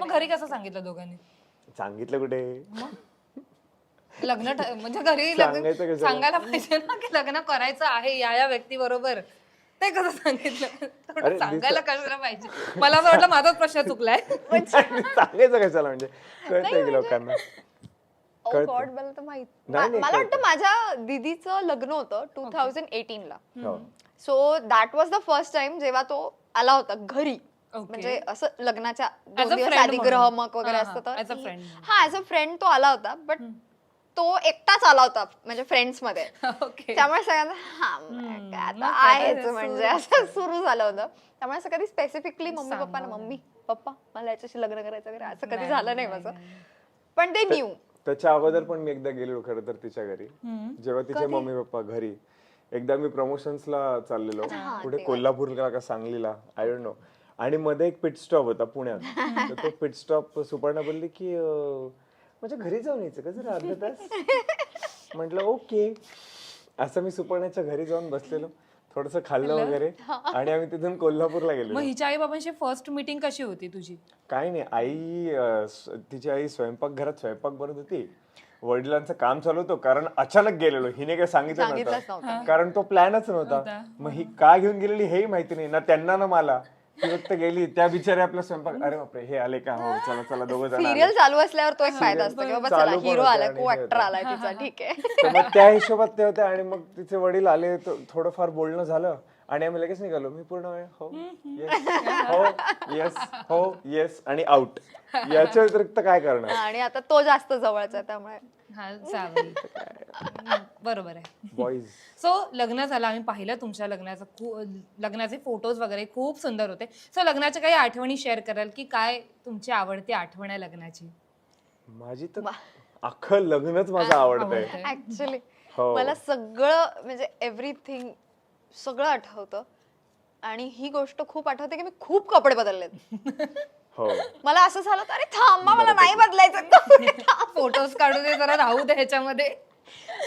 मग घरी कसं सांगितलं दोघांनी? सांगितलं कुठे? लग्न ठ- म्हणजे घरी लग्न? सांगायला पाहिजे ना की लग्न करायचं आहे या या व्यक्ती बरोबर. ते कसं सांगितलं? थोडं सांगायला कशाला पाहिजे? मला असं वाटलं माझाच प्रश्न चुकलाय. सांगायचं कशाला म्हणजे? कळतंय की लोकांना. Oh कळतं. God, मला तर माहीत नाही, नाही, मला वाटतं कळतं. माझ्या दीदीचं लग्न होतं टू थाउजंड एटीन ला. हो. So that was the first time जेव्हा तो आला होता घरी. म्हणजे असं लग्नाच्या दोन दिवस आधी. ग्रहमक वगैरे हा, असतं हा, तर. हा ऍज अ फ्रेंड तो आला होता बट तो एकटाच आला होता म्हणजे फ्रेंड्समध्ये ओके त्यामुळे सगळ्यांना हा मग आता मग आहेच म्हणजे सुरू असं सुरू झालं होतं. त्यामुळे असं कधी स्पेसिफिकली मम्मी पप्पांना सांगावं. मम्मी पप्पा मला याच्याशी लग्न करायचं वगैरे असं कधी झालं नाही माझं. पण ते न्यू त्याच्या अगोदर पण मी एकदा गेलेलो खरं तर तिच्या घरी. जेव्हा तिचे मम्मी पप्पा घरी. एकदा मी प्रमोशन्सला चाललेलो. हा, कुठे. कोल्हापूरला का सांगलीला आय डोंट नो आणि मध्ये एक पिट स्टॉप होता पुण्यात. तर तो पिट स्टॉप सुपर्णा बोलली की अं, माझ्या घरी जाऊन यायचं का जरा अर्धा तास? म्हटलं ओके. असं मी सुपर्णाच्या घरी जाऊन बसलेलो. थोडस खाल्लं वगैरे. आणि आम्ही तिथून कोल्हापूरला गेलो मग हिच्या आई बाबांशी फर्स्ट मीटिंग कशी होती तुझी? काही नाही. आई अं, स- तिची आई स्वयंपाक घरात स्वयंपाक बनत होती. वडिलांचं काम चालू होतं कारण अचानक गेलेलो. हिने काय सांगितलं सांगितलंच नव्हतं. नव्हतं. कारण तो प्लॅनच नव्हता. नव्हता. मग ही का घेऊन गेलेली हेही माहिती नाही. ना त्यांना ना मला. ती फक्त गेली त्या बिचारे आपला स्वयंपाक अरे बापरे हे आले का हो चला चला दोघं जण आले. सिरियल चालू असल्यावर तो एक फायदा असतो की बाबा चला चालू पण हिरो होते आणि को हे ऍक्टर होतं. आलाय तिचा ठीक आहे तर मग त्या हिशोबात ते होते आणि मग तिचे वडील आले तर थोडंफार बोलणं झालं आणि आम्ही लगेच निघालो. मी पूर्ण वेळ हो येस हो येस हो येस आणि आउट याच्या व्यतिरिक्त काय करणार? आणि आता तो जास्त जवळचा त्यामुळे. हा चालेल. बरोबर आहे. बॉईज सो लग्न झालं आम्ही पाहिलं तुमच्या लग्नाचं खूप लग्नाचे फोटोज वगैरे खूप सुंदर होते. सो लग्नाच्या काही आठवणी शेअर कराल की काय तुमची आवडती आठवण आहे लग्नाची? माझी तर अख्खं लग्नच माझं आवडतंय. आवडतंय. ऍक्च्युली हो. मला सगळं म्हणजे एव्हरीथिंग सगळं आठवतं. आणि ही गोष्ट खूप आठवते की मी खूप कपडे बदललेत. हो. मला असं झालं तर अरे थांबा मला नाही बदलायचं. फोटोज काढू दे जरा राहू दे ह्याच्यामध्ये.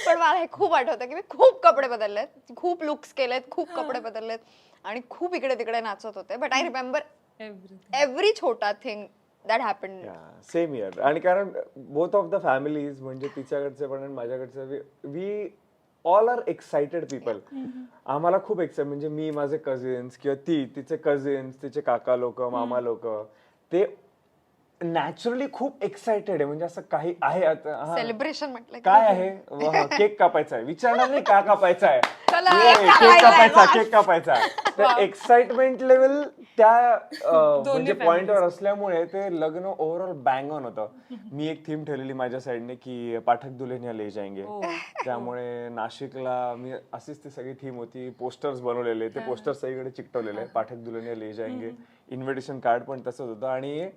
पण मला हे खूप आठवतं की मी खूप कपडे बदललेत. खूप लुक्स केलेत खूप कपडे बदललेत. आणि खूप इकडे तिकडे नाचत होते. बट आय रिमेंबर एव्हरी छोटा thing that happen same year आणि कारण बोथ ऑफ द फॅमिलीज म्हणजे तिच्याकडचे पण आणि माझ्याकडचे we all are excited people आम्हाला खूप एक्साइट म्हणजे मी माझे कझिन्स किंवा ती तिचे कझिन्स तिचे काका लोक मामा लोक ते नॅचरली खूप एक्साइटेड आहे. म्हणजे असं काही आहे आता हा. सेलिब्रेशन म्हटलं की काय आहे? केक कापायचा आहे. विचारणार नाही का कापायचा आहे? चला, ये, केक केक कापायचा केक कापायचा तर एक्साइटमेंट लेवल त्या अं, म्हणजे पॉइंटवर असल्यामुळे ते लग्न ओव्हरऑल बँग ऑन होतं. मी एक थीम ठेवलेली माझ्या साईडने की पाठक दुल्हनिया ले जाएंगे त्यामुळे नाशिकला मी अशीच ती सगळी थीम होती. पोस्टर्स बनवलेले ते पोस्टर सगळीकडे चिकटवलेले. पाठक दुल्हनिया ले जाएंगे इन्व्हिटेशन कार्ड पण तसंच होतं. आणि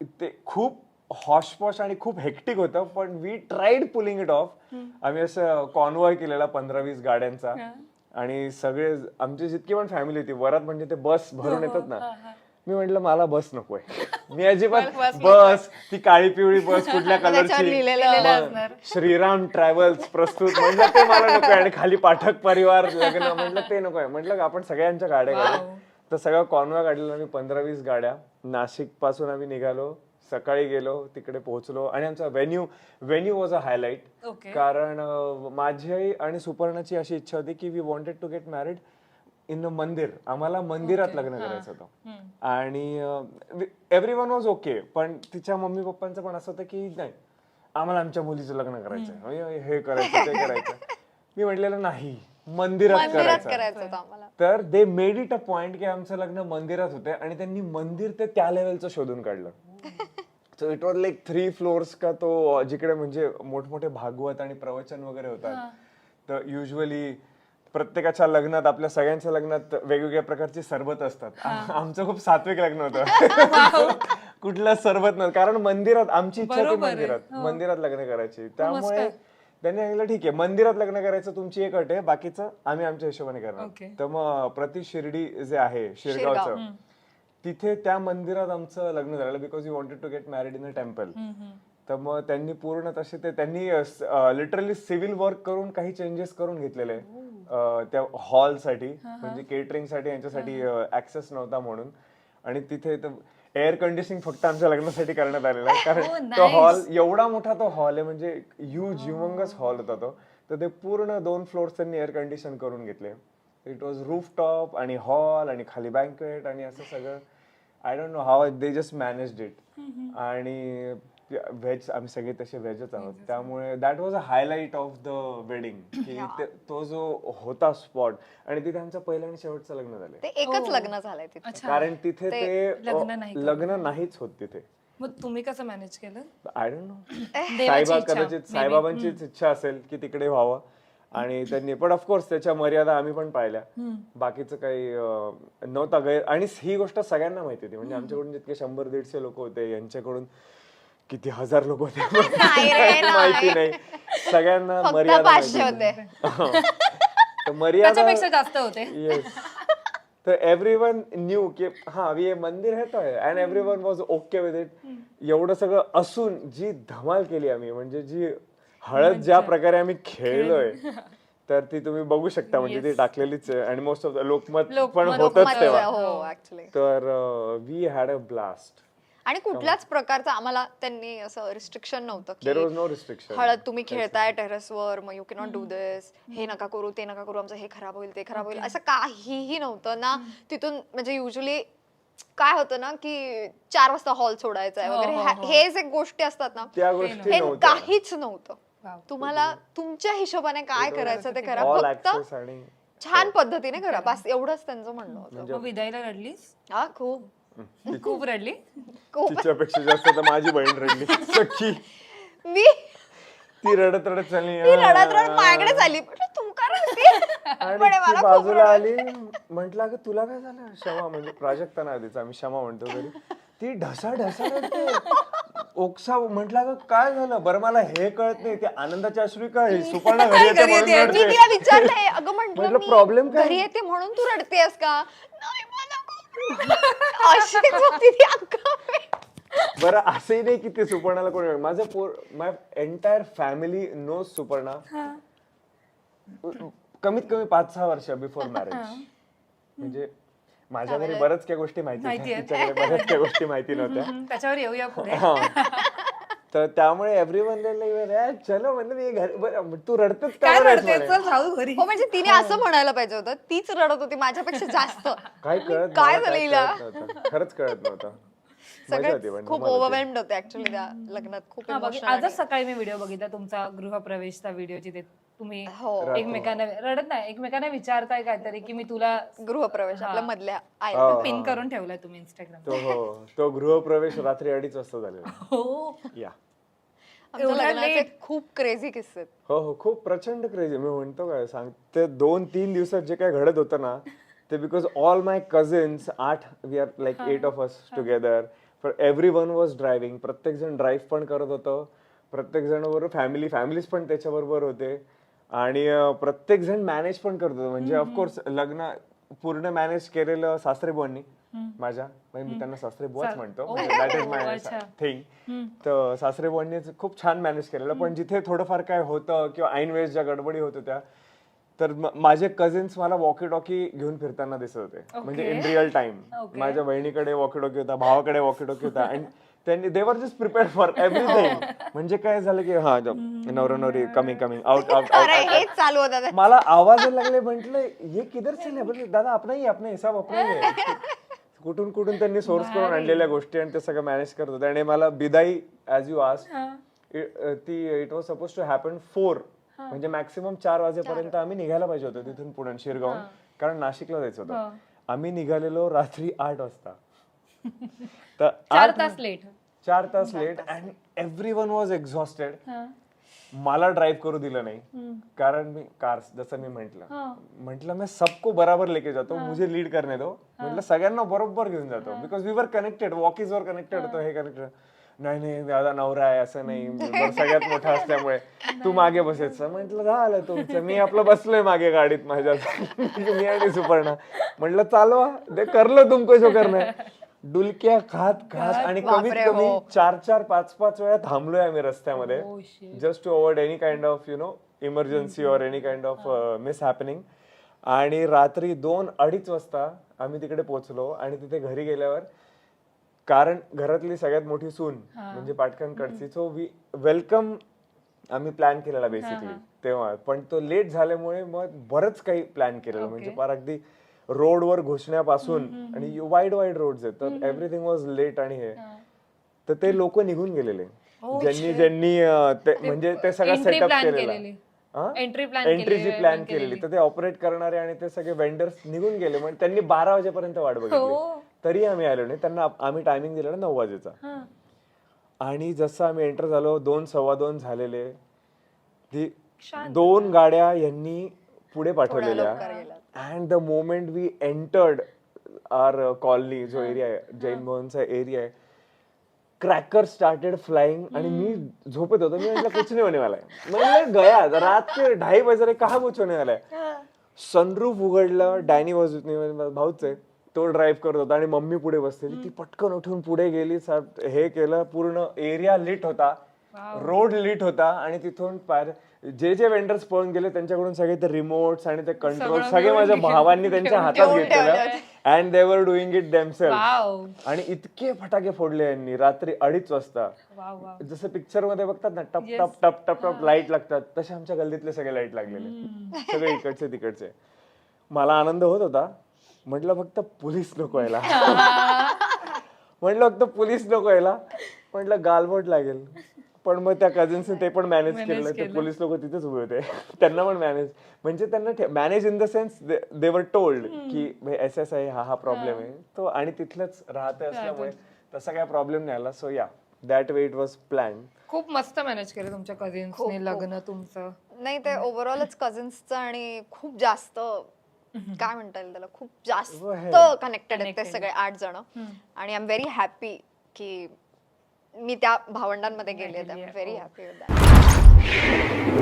ते खूप हॉशपॉश आणि खूप हेक्टिक होतं पण we tried pulling it off आम्ही असं कॉन्वॉय केलेला पंधरा वीस गाड्यांचा आणि सगळे आमची जितकी पण फॅमिली होती वरात म्हणजे ते बस भरून येतात ना. मी म्हंटल मला बस नकोय. मी अजिबात बस ती काळी पिवळी बस कुठल्या कलरची श्रीराम ट्रॅव्हल्स प्रस्तुत. म्हटलं ते मला नकोय. आणि खाली पाठक परिवार लग्न. म्हटलं ते नकोय. म्हटलं आपण सगळ्यांच्या गाड्या तर सगळं कॉन्वॉय काढलेलं आम्ही पंधरा वीस गाड्या. नाशिकपासून आम्ही निघालो सकाळी गेलो तिकडे पोहोचलो. आणि आमचा venue venue was a highlight okay कारण माझी आणि सुपर्णाची अशी इच्छा होती की we wanted to get married in a mandir. आम्हाला मंदिरात लग्न करायचं होतं. आणि एव्हरी वन वॉज ओके पण तिच्या मम्मी पप्पांचं पण असं होतं की नाही आम्हाला आमच्या मुलीचं लग्न करायचं हे करायचं ते करायचं. मी म्हटलेलं नाही. मंदिरात मंदिरात करायचं. करायचं होतं आम्हाला. तर they made it a point की आमचं लग्न मंदिरात होते आणि त्यांनी मंदिर ते त्या लेवलचं शोधून काढलं. So it was like three floors का तो जिकडे म्हणजे मोठमोठे भागवत आणि प्रवचन वगैरे होतात. तर युजली प्रत्येकाच्या लग्नात आपल्या सगळ्यांच्या लग्नात वेगवेगळ्या प्रकारची सरबत असतात. आमचं खूप सात्विक लग्न होतं. कुठलं सरबत नव्हतं. कारण मंदिरात आमची इच्छा होती बरोबर आहे. मंदिरात. हो. मंदिरात लग्न करायची. त्यामुळे. त्यांनी सांगितलं ठीक आहे मंदिरात लग्न करायचं तुमची एक अट आहे बाकीचं आम्ही आमच्या हिशोबाने करणार. तर मग प्रति शिर्डी जे आहे शिरगावचं तिथे त्या मंदिरात आमचं लग्न झालं because you wanted to get married in a temple तर मग त्यांनी पूर्ण तसे ते त्यांनी लिटरली सिव्हिल वर्क करून काही चेंजेस करून घेतलेले अं, त्या हॉलसाठी म्हणजे केटरिंगसाठी यांच्यासाठी ऍक्सेस नव्हता म्हणून. आणि तिथे एअर कंडिशनिंग फक्त आमच्या लग्नासाठी करण्यात आलेला आहे. कारण तो nice. हॉल एवढा मोठा तो हॉल आहे म्हणजे ह्यूज ह्युमंगस हॉल होता तो. तर ते पूर्ण दोन फ्लोअर्स त्यांनी एअर कंडिशन करून घेतले. इट वॉज रूफ टॉप आणि हॉल आणि खाली बँकेट आणि असं सगळं. I don't know how they just manage it आणि व्हेज आम्ही सगळे तसे व्हेजच आहोत. त्यामुळे that was a highlight of the wedding की ते- तो जो होता स्पॉट आणि तिथे आमचं पहिलं आणि शेवटचं लग्न झालंय. ते एकच लग्न झालंय तिथे. अच्छा. कारण तिथे ते ते लग्न नाही अ, लग्न नाहीच होत तिथे. मग तुम्ही कसं मॅनेज केलं? आय डोंट नो देवाची साईबा इच्छा, कदाचित maybe. साईबाबांचीच इच्छा असेल की तिकडे व्हावं. आणि त्यांनी पण ऑफकोर्स त्याच्या मर्यादा आम्ही पण पाहिल्या. बाकीचं काही अं, नव्हता गैर आणि ही गोष्ट सगळ्यांना माहिती होती. म्हणजे आमच्याकडून जितके शंभर दीडशे लोक होते यांच्याकडून किती हजार लोक होते? नाही रे, काही नाही. माहिती नाही. सगळ्यांना फक्त मर्यादा पाचशे माहिती होते. तर मर्यादा त्याच्यापेक्षा जास्त होते. येस तर एव्हरी वन न्यू की हा ये मंदिर है तो है. And everyone was okay with it एवढं सगळं असून जी धमाल केली आम्ही म्हणजे जी हळद ज्या प्रकारे आम्ही खेळलोय तर ती तुम्ही बघू शकता म्हणजे ती टाकलेलीच आहे. आणि most of the Lokmat Lokmat- पण होतच तेव्हा. हो ऍक्च्युली तर वी हॅड अ ब्लास्ट आणि कुठल्याच प्रकारचं आम्हाला त्यांनी असं रिस्ट्रिक्शन नव्हतं देर की वॉज नो रिस्ट्रिक्शन हळद तुम्ही खेळताय टेरेसवर मग यू कॅनॉट डू दिस हे नका करू ते नका करू आमचं हे खराब होईल ते खराब होईल. असं काहीही नव्हतं ना. तिथून म्हणजे युजली काय होतं ना की चार वाजता हॉल सोडायचा आहे हो, वगैरे. हो, ह्या- हो. हे जे गोष्टी असतात ना त्या गोष्टी हे नव्हत्या. काहीच नव्हतं. तुम्हाला तुमच्या हिशोबाने काय करायचं ते करा. ऑल फक्त ऍक्सेस आणि छान पद्धतीने करा. बस एवढंच त्यांचं म्हणणं होतं. मग विदाईला रडलीस? हा खूप. खूप रडली. खूप. तिच्यापेक्षा जास्त तर माझी बहीण रडली. सख्खी मी? ती रडत रडत चालली. ती रडत रडत माझ्याकडे झाली म्हटलं तू का रडते? आणि म्हणे, ती "मला खूप बाजूला रडत." आली. म्हंटल अगं तुला काय झालं? क्षमा म्हणजे प्राजक्ता ना आधीच आम्ही क्षमा म्हणतो घरी. ती ढसा ढसा रडते. ओक्सा म्हंटल अगं काय झालं? बरं मला हे कळत नाही. ते आनंदाची अश्रू का हे सुपर्णा घरी येते म्हणून येते. मी रडते. तिला विचारलंय अगं म्हंटल म्हटलं, मी problem काय? घरी येते म्हणून तू रडतेस का? नाही अशीच होती ती अक्का बरं असंही नाही की ते सुपर्णाला कोणी माझं पोर my entire family know Suparna. कमीत कमी पाच सहा वर्ष बिफोर मॅरेज म्हणजे माझ्या घरी बऱ्याच काही गोष्टी माहिती माहिती होत्या. आहेत. तिच्याकडे बऱ्याच काही गोष्टी माहिती नव्हत्या. त्याच्यावर येऊया पुढे. हा. तर त्यामुळे एव्हरी वन चलो म्हणलं मी घर बरं, तू रडतच काय रडते. चल राहू घरी हो म्हणजे तिने असं म्हणायला पाहिजे होतं तीच रडत होती माझ्यापेक्षा जास्त काय कळत काय झालं हिला? खरंच कळत नव्हतं सगळे पण खूप. ओव्हरवेल्ड होते ऍक्च्युली त्या लग्नात खूप हा, आणि- सकाळी मी व्हिडिओ बघितला तुमचा गृहप्रवेशचा व्हिडिओ जिथे तुम्ही हो. एकमेकांना रडत नाही एकमेकांना विचारताय काहीतरी की मी तुला गृहप्रवेश आपल्या मधल्या आय हो. पिन करून ठेवलाय तुम्ही इंस्टाग्राम तो हो तो गृहप्रवेश रात्री अडीच वाजता झालेला हो. या. आमच्या एवढ्या लग्नाचे late? खूप क्रेझी किस्से आहेत. हो हो खूप प्रचंड क्रेझी मी म्हणतो काय सांग ते दोन तीन दिवसात जे काय घडत होतं ना ते बिकॉज ऑल माय कझिन्स आठ we are like eight of us together for everyone was driving प्रत्येक जण ड्राईव्ह पण करत होतं. प्रत्येक जण बरोबर फॅमिली फॅमिलीज पण त्याच्याबरोबर होते. आणि प्रत्येक जण मॅनेज पण करत. होतं म्हणजे ऑफकोर्स लग्न पूर्ण मॅनेज केलेलं सासरे बुवांनी माझ्या. म्हणजे मी त्यांना सासरे बुवाच म्हणतो. That is my. थिंग तर सासरे बुवांनी खूप छान मॅनेज केलेलं. पण जिथे थोडंफार काय होतं किंवा ऐन वेळेस ज्या गडबडी होत होत्या तर माझे कझिन्स मला वॉकी टॉकी घेऊन फिरताना दिसत होते. म्हणजे इन रिअल टाइम. माझ्या बहिणीकडे वॉकी टॉकी होता भावाकडे वॉकी टॉकी होता. आणि त्यांनी they were just prepare for everything म्हणजे काय झालं की हा नवरा नवरी कमिंग कमिंग आउट आउट हेच चालू होतं ते. मला आवाज यायला लागले म्हंटल ये किधर से आले?" बोलले, दादा ही अपना हिसाब अपना ही आहे." कुठून कुठून त्यांनी सोर्स करून आणलेल्या गोष्टी आणि ते सगळं मॅनेज करत होते. आणि मला बिदाई ऍज यू आज ती it was suppose to happen four म्हणजे मॅक्सिमम चार वाजेपर्यंत आम्ही निघायला पाहिजे होतो तिथून पुढे शिरगावून कारण नाशिकला जायचं होतं. आम्ही निघालेलो रात्री आठ वाजता. तर चार आठ- तास लेट चार तास late and everyone was exhausted मला ड्राईव्ह करू दिलं नाही. कारण मी कार जसं मी म्हंटल. म्हंटल मी सबको बराबर लेके जातो मुझे लीड करणे दो. म्हटलं सगळ्यांना बरोबर घेऊन जातो. Because we were connected walkies वर कनेक्टेड होतो हे. कनेक्टेड नाही नाही दादा नवरा आहे असं नाही. सगळ्यात मोठा असल्यामुळे तू मागे बसायचं. म्हटलं झालं तुमचं. मी आपलं बसलोय मागे गाडीत माझ्या. मी आणि सुपर्णा. म्हटलं चालवा. ते करलो तुमको जो करणं डुलक्या खात खात आणि कमीत बापरे, कमी हो. चार चार पाच पाच वेळा थांबलोय आम्ही रस्त्यामध्ये. Oh, shit. Just to avoid any kind of you know emergency or any kind of miss happening आणि रात्री दोन अडीच वाजता आम्ही तिकडे पोहोचलो आणि तिथे घरी गेल्यावर कारण घरातली सगळ्यात मोठी सून म्हणजे पाटकांकडची सो वी वेलकम आम्ही प्लॅन केलेला बेसिकली तेव्हा. पण तो लेट झाल्यामुळे मग बरंच काही प्लॅन केलेलं. म्हणजे फार अगदी रोडवर घुसण्यापासून आणि वाईड वाईड रोड आहेत. तर एव्हरीथिंग वॉज लेट आणि हे. तर ते लोक निघून गेलेले. ज्यांनी ज्यांनी ते म्हणजे ते सगळं सेटअप केलेला. हा? एंट्रीची केलेली, प्लॅन केलेली. तर ते ऑपरेट करणारे आणि ते सगळे वेंडर्स निघून गेले. म्हणजे त्यांनी बारा वाजेपर्यंत वाट बघितली. हो. तरी आम्ही आलो नाही. त्यांना आम्ही टायमिंग दिलेला नऊ वाजेचा. हा. आणि जसं आम्ही एंटर झालो दोन सव्वा दोन झालेले. दोन गाड्या यांनी पुढे पाठवलेल्या. And the moment we entered R colony जो एरिया आहे जैन भवनचा एरिया आहे क्रॅकर स्टार्टेड फ्लाइंग आणि मी झोपत होतो. मी म्हटलं कुछ नाही होने वाला है. म्हणलं गया रात के ढाई बज रहे कहा कुछ होने वाला है? सनरूफ उघडलं डॅनी वॉज भाऊच आहे. तो ड्राईव्ह करत होता आणि मम्मी पुढे बसलेली. ती पटकन उठून पुढे गेली हे केलं पूर्ण एरिया लिट होता. रोड लिट होता आणि तिथून पार जे जे वेंडर्स पळून गेले त्यांच्याकडून सगळे ते रिमोट्स आणि ते कंट्रोल सगळे माझ्या भावांनी त्यांच्या हातात घेतलेलं. अँड दे वर डुईंग इट देमसेल्फ वाव आणि इतके फटाके फोडले यांनी रात्री अडीच वाजता. जसं पिक्चरमध्ये बघतात ना टप टप टप टप टप लाइट लागतात. तसे आमच्या गल्लीतले सगळे लाइट लागलेले. सगळे इकडचे तिकडचे. मला आनंद होत होता. म्हटलं फक्त पोलीस नको यायला. म्हटलं फक्त पोलीस नको यायला. म्हटलं गालबोट लागेल. पण मग त्या कझिन्सने ते पण मॅनेज केलं ते पोलीस लोक तिथेच उभे होते. त्यांना पण मॅनेज म्हणजे त्यांना manage in the sense they were told की भाई एस एस आहे हा हा प्रॉब्लेम आहे. तो आणि तिथलंच राहते असल्यामुळे तसा काय प्रॉब्लेम नाही आला. So yeah that way it was plan खूप मस्त मॅनेज केलं तुमच्या कझिन्सने लग्न तुमचं. नाही ते ओव्हरऑलच कझिन्सचं आणि खूप जास्त काय म्हणता येईल त्याला? खूप जास्त कनेक्टेड आहेत ते सगळे आठ जण. आणि आय एम व्हेरी हॅपी की मी त्या भावंडांमध्ये गेले व्हेरी हॅपी विथ दॅट